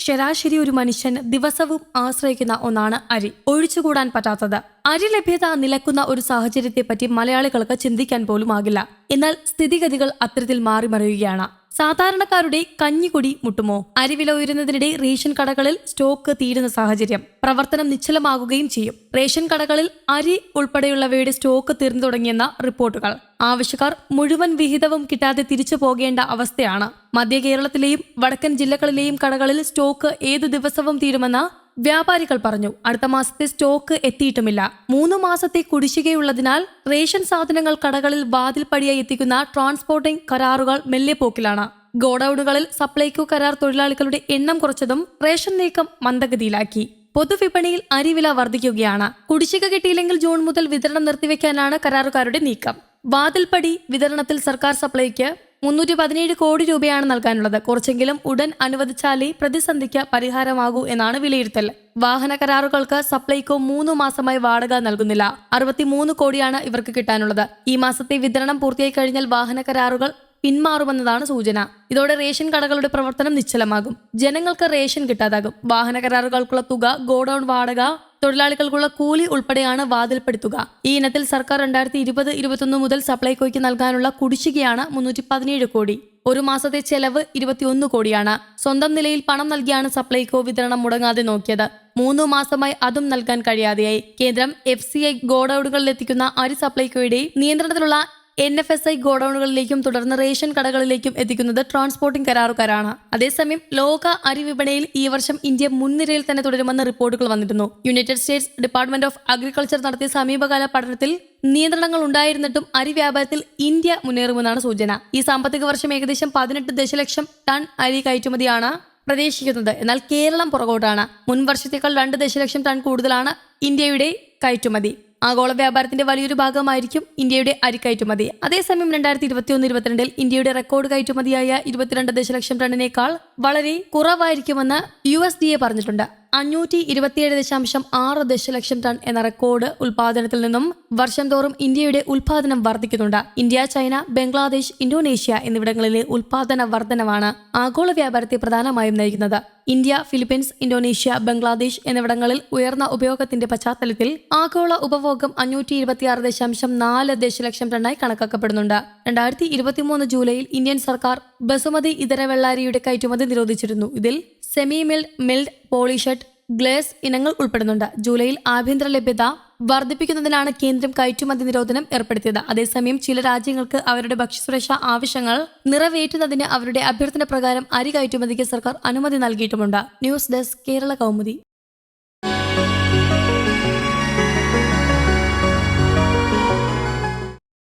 ശരാശരി ഒരു മനുഷ്യൻ ദിവസവും ആശ്രയിക്കുന്ന ഒന്നാണ് അരി. ഒഴിച്ചുകൂടാൻ പറ്റാത്തത്. അരി ലഭ്യത നിലക്കുന്ന ഒരു സാഹചര്യത്തെപ്പറ്റി മലയാളികൾക്ക് ചിന്തിക്കാൻ പോലും ആകില്ല എന്നാൽ സ്ഥിതിഗതികൾ അത്തരത്തിൽ മാറിമറിയുകയാണ്. സാധാരണക്കാരുടെ കഞ്ഞിക്കൊടി മുട്ടുമോ? അരിവില ഉയരുന്നതിനിടെ റേഷൻ കടകളിൽ സ്റ്റോക്ക് തീരുന്ന സാഹചര്യം പ്രവർത്തനം നിശ്ചലമാകുകയും ചെയ്യും. റേഷൻ കടകളിൽ അരി ഉൾപ്പെടെയുള്ളവയുടെ സ്റ്റോക്ക് തീർന്നു തുടങ്ങിയെന്ന റിപ്പോർട്ടുകൾ. ആവശ്യക്കാർ മുഴുവൻ വിഹിതവും കിട്ടാതെ തിരിച്ചു പോകേണ്ട അവസ്ഥയാണ്. മധ്യ കേരളത്തിലെയും വടക്കൻ ജില്ലകളിലെയും കടകളിൽ സ്റ്റോക്ക് ഏതു ദിവസവും തീരുമെന്ന് വ്യാപാരികൾ പറഞ്ഞു അടുത്ത മാസത്തെ സ്റ്റോക്ക് എത്തിയിട്ടുമില്ല. മൂന്ന് മാസത്തെ കുടിശ്ശികയുള്ളതിനാൽ റേഷൻ സാധനങ്ങൾ കടകളിൽ വാതിൽപ്പടിയായി എത്തിക്കുന്ന ട്രാൻസ്പോർട്ടിംഗ് കരാറുകൾ മെല്ലെ പോക്കിലാണ് ഗോഡൌണുകളിൽ സപ്ലൈകോ കരാർ തൊഴിലാളികളുടെ എണ്ണം കുറച്ചതും റേഷൻ നീക്കം മന്ദഗതിയിലാക്കി. പൊതുവിപണിയിൽ അരിവില വർദ്ധിക്കുകയാണ്. കുടിശ്ശിക കിട്ടിയില്ലെങ്കിൽ ജൂൺ മുതൽ വിതരണം നിർത്തിവെക്കാനാണ് കരാറുകാരുടെ നീക്കം. വാതിൽപ്പടി വിതരണത്തിൽ സർക്കാർ സപ്ലൈക്ക് മുന്നൂറ്റി പതിനേഴ് കോടി രൂപയാണ് നൽകാനുള്ളത്. കുറച്ചെങ്കിലും ഉടൻ അനുവദിച്ചാലേ പ്രതിസന്ധിക്ക് പരിഹാരമാകൂ എന്നാണ് വിലയിരുത്തൽ. വാഹന കരാറുകൾക്ക് സപ്ലൈകോ മൂന്ന് മാസമായി വാടക നൽകുന്നില്ല. അറുപത്തിമൂന്ന് കോടിയാണ് ഇവർക്ക് കിട്ടാനുള്ളത്. ഈ മാസത്തെ വിതരണം പൂർത്തിയായി കഴിഞ്ഞാൽ വാഹന കരാറുകൾ പിന്മാറുമെന്നതാണ് സൂചന. ഇതോടെ റേഷൻ കടകളുടെ പ്രവർത്തനം നിശ്ചലമാകും. ജനങ്ങൾക്ക് റേഷൻ കിട്ടാതാകും. വാഹന കരാറുകൾക്കുള്ള തുക ഗോഡൌൺ വാടക തൊഴിലാളികൾക്കുള്ള കൂലി ഉൾപ്പെടെയാണ് വാതിൽപ്പെടുത്തുക. ഈ ഇനത്തിൽ സർക്കാർ രണ്ടായിരത്തി ഇരുപത് ഇരുപത്തൊന്ന് മുതൽ സപ്ലൈകോയ്ക്ക് നൽകാനുള്ള കുടിശ്ശികയാണ് മുന്നൂറ്റി പതിനേഴ് കോടി. ഒരു മാസത്തെ ചെലവ് ഇരുപത്തിയൊന്ന് കോടിയാണ്. സ്വന്തം നിലയിൽ പണം നൽകിയാണ് സപ്ലൈകോ വിതരണം മുടങ്ങാതെ നോക്കിയത്. മൂന്നു മാസമായി അതും നൽകാൻ കഴിയാതെയായി. കേന്ദ്രം എഫ് സി ഐ ഗോഡൌണുകളിലെത്തിക്കുന്ന അരി സപ്ലൈകോയുടെ നിയന്ത്രണത്തിലുള്ള എൻ എഫ് എസ് ഐ ഗോഡൌണുകളിലേക്കും തുടർന്ന് റേഷൻ കടകളിലേക്കും എത്തിക്കുന്നത് ട്രാൻസ്പോർട്ടിംഗ് കരാറുകാരാണ്. അതേസമയം ലോക അരി വിപണിയിൽ ഈ വർഷം ഇന്ത്യ മുൻനിരയിൽ തന്നെ തുടരുമെന്ന് റിപ്പോർട്ടുകൾ വന്നിരുന്നു. United states department of agriculture നടത്തിയ സമീപകാല പഠനത്തിൽ നിയന്ത്രണങ്ങൾ ഉണ്ടായിരുന്നിട്ടും അരി വ്യാപാരത്തിൽ ഇന്ത്യ മുന്നേറുമെന്നാണ് സൂചന. ഈ സാമ്പത്തിക വർഷം ഏകദേശം പതിനെട്ട് ദശലക്ഷം ടൺ അരി കയറ്റുമതിയാണ് പ്രതീക്ഷിക്കുന്നത്. എന്നാൽ കേരളം പുറകോട്ടാണ്. മുൻ വർഷത്തേക്കാൾ രണ്ട് ദശലക്ഷം ടൺ കൂടുതലാണ് ഇന്ത്യയുടെ കയറ്റുമതി. ആഗോള വ്യാപാരത്തിന്റെ വലിയൊരു ഭാഗമായിരിക്കും ഇന്ത്യയുടെ അരിക്കയറ്റുമതി. അതേസമയം രണ്ടായിരത്തി ഇരുപത്തിയൊന്ന് ഇരുപത്തിരണ്ടിൽ ഇന്ത്യയുടെ റെക്കോർഡ് കയറ്റുമതിയായ ഇരുപത്തിരണ്ട് ദശലക്ഷം ടണ്ണിനേക്കാൾ വളരെ കുറവായിരിക്കുമെന്ന് യു എസ് ഡി എ പറഞ്ഞിട്ടുണ്ട്. അഞ്ഞൂറ്റി ഇരുപത്തിയേഴ് ദശാംശം ആറ് ദശലക്ഷം ടൺ എന്ന റെക്കോർഡ് ഉൽപാദനത്തിൽ നിന്നും വർഷം തോറും ഇന്ത്യയുടെ ഉൽപാദനം വർദ്ധിക്കുന്നുണ്ട്. ഇന്ത്യ ചൈന ബംഗ്ലാദേശ് ഇന്തോനേഷ്യ എന്നിവിടങ്ങളിലെ ഉൽപാദന വർധനവാണ് ആഗോള വ്യാപാരത്തെ പ്രധാനമായും നയിക്കുന്നത്. ഇന്ത്യ ഫിലിപ്പീൻസ് ഇന്തോനേഷ്യ ബംഗ്ലാദേശ് എന്നിവിടങ്ങളിൽ ഉയർന്ന ഉപയോഗത്തിന്റെ പശ്ചാത്തലത്തിൽ ആഗോള ഉപഭോഗം അഞ്ഞൂറ്റി ഇരുപത്തിയാറ് ദശാംശം നാല് ദശലക്ഷം ടണ്ണായി കണക്കാക്കപ്പെടുന്നുണ്ട്. രണ്ടായിരത്തി ഇരുപത്തിമൂന്ന് ജൂലൈയിൽ ഇന്ത്യൻ സർക്കാർ ബസുമതി ഇതര വെള്ളാരിയുടെ കയറ്റുമതി നിരോധിച്ചിരുന്നു. ഇതിൽ semi milled milled polished glaze ഇനങ്ങൾ ഉൾപ്പെടുന്നുണ്ട്. ജൂലൈയിൽ ആഭ്യന്തര ലഭ്യത വർദ്ധിപ്പിക്കുന്നതിനാണ് കേന്ദ്രം കയറ്റുമതി നിരോധനം ഏർപ്പെടുത്തിയത്. അതേസമയം ചില രാജ്യങ്ങൾക്ക് അവരുടെ ഭക്ഷ്യസുരക്ഷാ ആവശ്യങ്ങൾ നിറവേറ്റുന്നതിന് അവരുടെ അഭ്യർത്ഥന പ്രകാരം അരി കയറ്റുമതിക്ക് സർക്കാർ അനുമതി നൽകിയിട്ടുമുണ്ട്. News desk Kerala Kaumudi.